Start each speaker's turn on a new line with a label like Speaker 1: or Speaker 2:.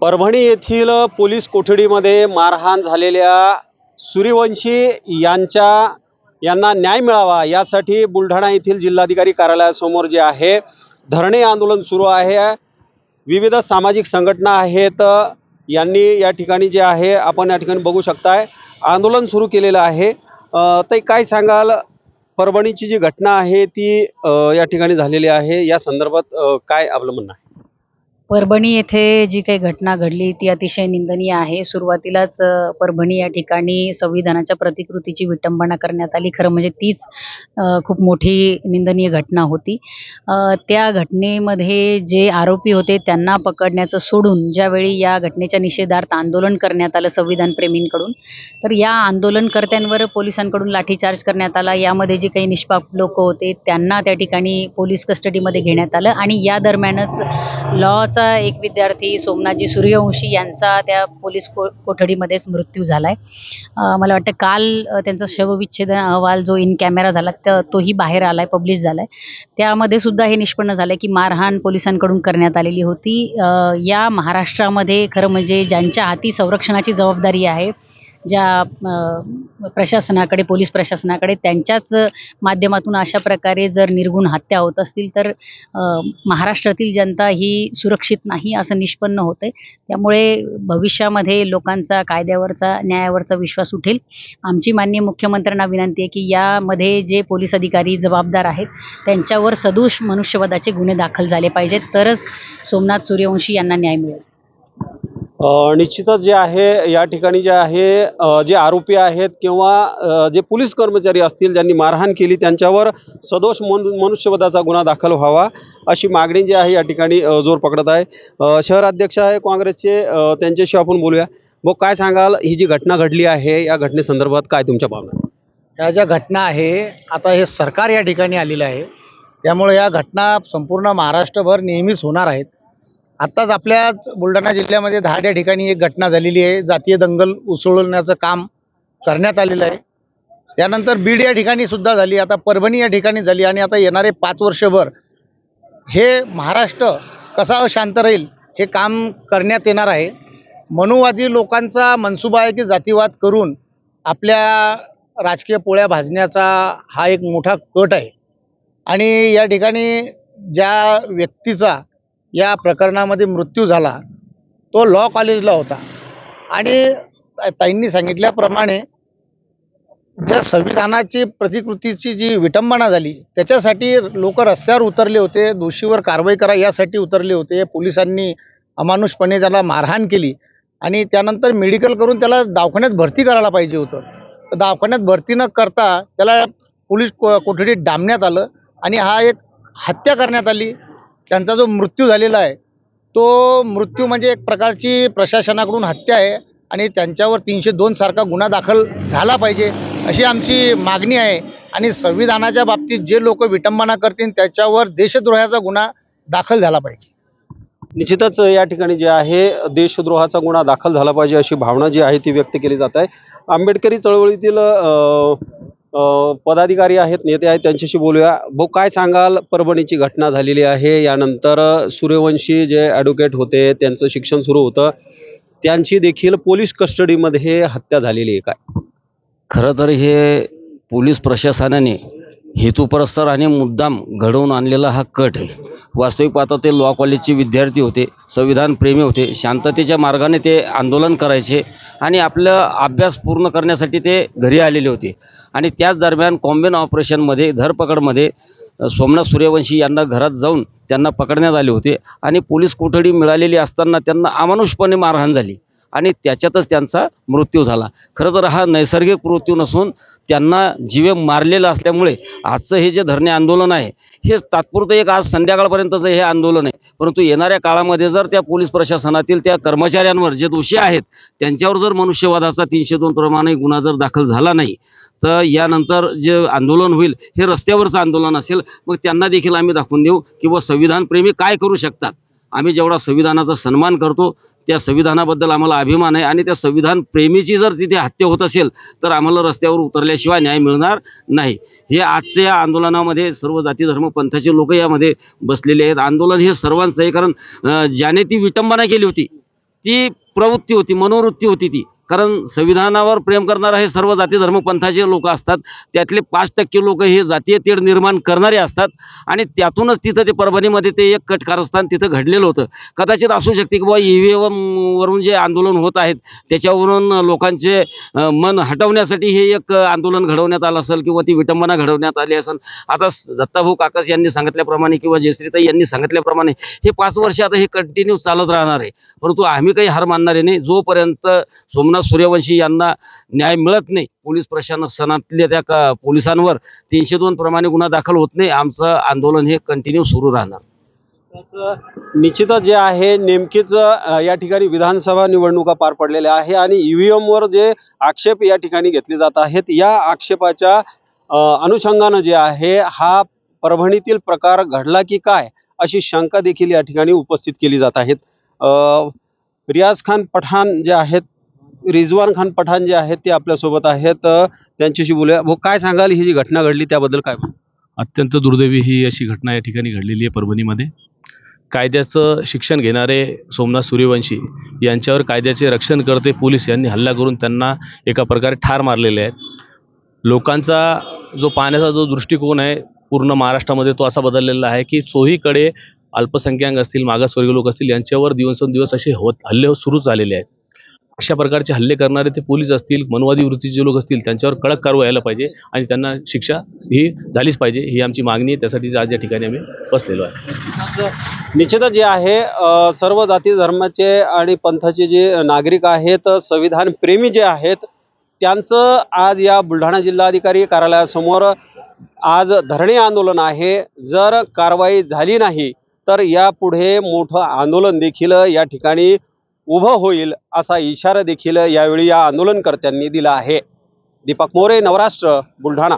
Speaker 1: परभणी येथील पोलीस कोठडीमध्ये मारहाण झालेल्या सूर्यवंशी यांच्या यांना न्याय मिळावा यासाठी बुलढाणा येथील जिल्हाधिकारी कार्यालयासमोर जे आहे धरणे आंदोलन सुरू आहे. विविध सामाजिक संघटना आहेत यांनी या ठिकाणी जे आहे आपण या ठिकाणी बघू शकताय आंदोलन सुरू केलेलं आहे. ते काय सांगाल? परभणीची जी घटना आहे ती या ठिकाणी झालेली आहे. या संदर्भात काय आपलं म्हणणं आहे?
Speaker 2: परभणी येथे जी काही घटना घडली ती अतिशय निंदनीय आहे. सुरुवातीलाच परभणी या ठिकाणी संविधानाच्या प्रतिकृतीची विटंबना करण्यात आली. खरं म्हणजे तीच खूप मोठी निंदनीय घटना होती. त्या घटनेमध्ये जे आरोपी होते त्यांना पकडण्याचं सोडून ज्यावेळी या घटनेच्या निषेधार्थ आंदोलन करण्यात आलं संविधान प्रेमींकडून तर या आंदोलनकर्त्यांवर पोलिसांकडून लाठीचार्ज करण्यात आला. यामध्ये जे काही निष्पाप लोक होते त्यांना त्या ठिकाणी पोलीस कस्टडीमध्ये घेण्यात आलं आणि या दरम्यानच लॉचा एक विद्यार्थी सोमनाथजी सूर्यवंशी यांचा त्या पोलीस को कोठडीमध्येच मृत्यू झाला आहे मला वाटतं काल त्यांचा शवविच्छेदन अहवाल जो इन कॅमेरा झाला तर तोही बाहेर आला आहे पब्लिश झाला आहे त्यामध्ये सुद्धा हे निष्पन्न झालं आहे की मारहाण पोलिसांकडून करण्यात आलेली होती. या महाराष्ट्रामध्ये खरं म्हणजे ज्यांच्या हाती संरक्षणाची जबाबदारी आहे ज्या प्रशासनाकडे पोलीस प्रशासनाकडे त्यांच्याच माध्यमातून अशा प्रकारे जर निर्गुण हत्या होत असतील तर महाराष्ट्रातील जनता ही सुरक्षित नाही असं निष्पन्न होतं आहे त्यामुळे भविष्यामध्ये लोकांचा कायद्यावरचा न्यायावरचा विश्वास उठेल. आमची माननीय मुख्यमंत्र्यांना विनंती आहे की यामध्ये जे पोलीस अधिकारी जबाबदार आहेत त्यांच्यावर सदोष मनुष्यवधाचे गुन्हे दाखल झाले पाहिजेत. तरच सोमनाथ सूर्यवंशी यांना न्याय मिळेल.
Speaker 1: निश्चितच जे आहे या ठिकाणी जे आहे जे आरोपी आहेत किंवा जे पोलीस कर्मचारी असतील ज्यांनी मारहाण केली त्यांच्यावर सदोष मनु मनुष्यवधाचा गुन्हा दाखल व्हावा अशी मागणी जी आहे या ठिकाणी जोर पकडत आहे. शहराध्यक्ष आहे काँग्रेसचे त्यांच्याशी आपण बोलूया. मग काय सांगाल ही जी घटना घडली आहे या घटनेसंदर्भात काय तुमच्या भावना
Speaker 3: या ज्या घटना आहे आता हे सरकार या ठिकाणी आलेलं आहे. त्यामुळे या घटना संपूर्ण महाराष्ट्रभर नेहमीच होणार आहेत. आत्ताच आपल्याच बुलढाणा जिल्ह्यामध्ये दहाड्या ठिकाणी एक घटना झालेली आहे. जातीय दंगल उसळण्याचं काम करण्यात आलेलं आहे. त्यानंतर बीड या ठिकाणी सुद्धा झाली आता परभणी या ठिकाणी झाली आणि आता येणारे पाच वर्षभर हे महाराष्ट्र कसा शांत राहील हे काम करण्यात येणार आहे. मनुवादी लोकांचा मनसुबा आहे की जातीवाद करून आपल्या राजकीय पोळ्या भाजण्याचा हा एक मोठा कट आहे. आणि या ठिकाणी ज्या व्यक्तीचा या प्रकरणामध्ये मृत्यू झाला तो लॉ कॉलेजला होता. आणि ताईंनी सांगितल्याप्रमाणे ज्या संविधानाची प्रतिकृतीची जी विटंबना झाली त्याच्यासाठी लोक रस्त्यावर उतरले होते दोषीवर कारवाई करा यासाठी उतरले होते. पोलिसांनी अमानुषपणे त्याला मारहाण केली आणि त्यानंतर मेडिकल करून त्याला दवाखान्यात भरती करायला पाहिजे होतं. तर दवाखान्यात भरती न करता त्याला पोलीस को कोठडीत डांबण्यात आलं आणि हा एक हत्या करण्यात आली. त्यांचा जो मृत्यू झालेला आहे तो मृत्यू म्हणजे एक प्रकारची प्रशासनाकडून हत्या आहे आणि त्यांच्यावर तीनशे दोन सारखा गुन्हा दाखल झाला पाहिजे अशी आमची मागणी आहे. आणि संविधानाच्या बाबतीत जे लोक विटंबना करतील त्याच्यावर देशद्रोहाचा गुन्हा दाखल झाला पाहिजे.
Speaker 1: निश्चितच या ठिकाणी जे आहे देशद्रोहाचा गुन्हा दाखल झाला पाहिजे अशी भावना जी आहे ती व्यक्त केली जात आहे. आंबेडकरी चळवळीतील पदाधिकारी आहेत नेते आहेत त्यांच्याशी बोलूया. भाऊ काय सांगाल? परभणीची घटना झालेली आहे. यानंतर सूर्यवंशी जे ॲडव्होकेट होते त्यांचं शिक्षण सुरू होतं. त्यांची देखील पोलीस कस्टडीमध्ये हत्या झालेली आहे काय?
Speaker 4: खरं तर हे पोलीस प्रशासनाने हेतुपुरस्सर आणि मुद्दाम घडवून आणलेला हा कट आहे. वास्तविक पाहता ते लॉ कॉलेजचे विद्यार्थी होते संविधान प्रेमी होते शांततेच्या मार्गाने ते आंदोलन करायचे आणि आपलं अभ्यास पूर्ण करण्यासाठी ते घरी आलेले होते. आणि त्याच दरम्यान कॉम्बिन ऑपरेशनमध्ये धरपकडमध्ये सोमनाथ सूर्यवंशी यांना घरात जाऊन त्यांना पकडण्यात आले होते आणि पोलीस कोठडी मिळालेली असताना त्यांना अमानुषपणे मारहाण झाली. आणि त्याच्यातच त्यांचा मृत्यू झाला. खरं तर हा नैसर्गिक मृत्यू नसून त्यांना जीवे मारलेलं असल्यामुळे आजचं हे जे धरणे आंदोलन आहे हे तात्पुरतं एक आज संध्याकाळपर्यंतचं हे आंदोलन आहे. परंतु येणाऱ्या काळामध्ये जर त्या पोलीस प्रशासनातील त्या कर्मचाऱ्यांवर जे दोषी आहेत त्यांच्यावर जर मनुष्यवादाचा तीनशे दोन प्रमाणे गुन्हा जर दाखल झाला नाही तर यानंतर जे आंदोलन होईल हे रस्त्यावरचं आंदोलन असेल मग त्यांना देखील आम्ही दाखवून देऊ की बुवा संविधानप्रेमी काय करू शकतात? आम्ही जेवढा संविधानाचा सन्मान करतो त्या संविधानाबद्दल आम्हाला अभिमान आहे आणि त्या संविधान प्रेमीची जर तिथे हत्या होत असेल तर आम्हाला रस्त्यावर उतरल्याशिवाय न्याय मिळणार नाही. हे आजच्या या आंदोलनामध्ये सर्व जाती धर्म पंथाचे लोक यामध्ये बसलेले आहेत. आंदोलन हे सर्वांचं आहे कारण ज्याने ती विटंबना केली होती ती प्रवृत्ती होती मनोवृत्ती होती ती. कारण संविधानावर प्रेम करणारा हे सर्व जाती धर्म पंथाचे लोक असतात. त्यातले पाच टक्के लोक हे जातीय तेढ निर्माण करणारे असतात. आणि त्यातूनच तिथं ते परभणीमध्ये ते एक कट कारस्थान तिथं घडलेलं होतं. कदाचित असू शकते की बाबा ईव्हीएम वरून जे आंदोलन होत आहेत त्याच्यावरून लोकांचे मन हटवण्यासाठी हे एक आंदोलन घडवण्यात आलं असेल किंवा ती विटंबना घडवण्यात आली असेल. आता दत्ताभाऊ काकस यांनी सांगितल्याप्रमाणे किंवा जयश्रीताई यांनी सांगितल्याप्रमाणे हे पाच वर्ष आता हे कंटिन्यू चालत राहणार आहे. परंतु आम्ही काही हार मानणारे नाही. जोपर्यंत सोमनाथ सूर्यवंशी यांना न्याय मिळत नाही. पोलीस प्रशासनातल्या त्या का पोलिसांवर तीनशे दोन प्रमाणे गुन्हा दाखल होत नाही. आमचं आंदोलन हे कंटिन्यू सुरू राहणार.
Speaker 1: निश्चितच जे आहे नेमकीच या ठिकाणी विधानसभा निवडणुका पार पडलेल्या आहे आणि ईव्हीएम वर जे आक्षेप या ठिकाणी घेतले जात आहेत या आक्षेपाच्या अनुषंगानं जे आहे हा परभणीतील प्रकार घडला की काय अशी शंका देखील या ठिकाणी उपस्थित केली जात आहेत. रियाज खान पठाण जे आहेत रिजवान खान पठाण जे आहेत ते आपल्यासोबत आहेत त्यांच्याशी बोलूया. भाऊ काय सांगाल? ही जी घटना घडली त्याबद्दल काय
Speaker 5: अत्यंत दुर्दैवी ही अशी घटना या ठिकाणी घडलेली आहे परभणीमध्ये. कायद्याचं शिक्षण घेणारे सोमनाथ सूर्यवंशी यांच्यावर कायद्याचे रक्षण करते पोलीस यांनी हल्ला करून त्यांना एका प्रकारे ठार मारलेले आहेत. लोकांचा जो पाहण्याचा जो दृष्टिकोन आहे पूर्ण महाराष्ट्रामध्ये तो असा बदललेला आहे की चोहीकडे अल्पसंख्याक असतील मागासवर्गीय लोक असतील यांच्यावर दिवसेंदिवस असे होत हल्ले सुरू झालेले आहेत. अशा प्रकारचे हल्ले करणारे ते पोलीस असतील मनवादी वृत्तीचे लोक असतील त्यांच्यावर कडक कारवाई व्हायला पाहिजे आणि त्यांना शिक्षा ही झालीच पाहिजे ही आमची मागणी आहे. त्यासाठी आज या ठिकाणी आम्ही बसलेलो आहे.
Speaker 1: निश्चितच जे आहे सर्व जाती धर्माचे आणि पंथाचे जे नागरिक आहेत संविधान प्रेमी जे आहेत त्यांचं आज या बुलढाणा जिल्हाधिकारी कार्यालयासमोर आज धरणे आंदोलन आहे. जर कारवाई झाली नाही तर यापुढे मोठं आंदोलन देखील या ठिकाणी उभं होईल असा इशारा देखील यावेळी या आंदोलनकर्त्यांनी दिला आहे. दीपक मोरे नवराष्ट्र बुलढाणा.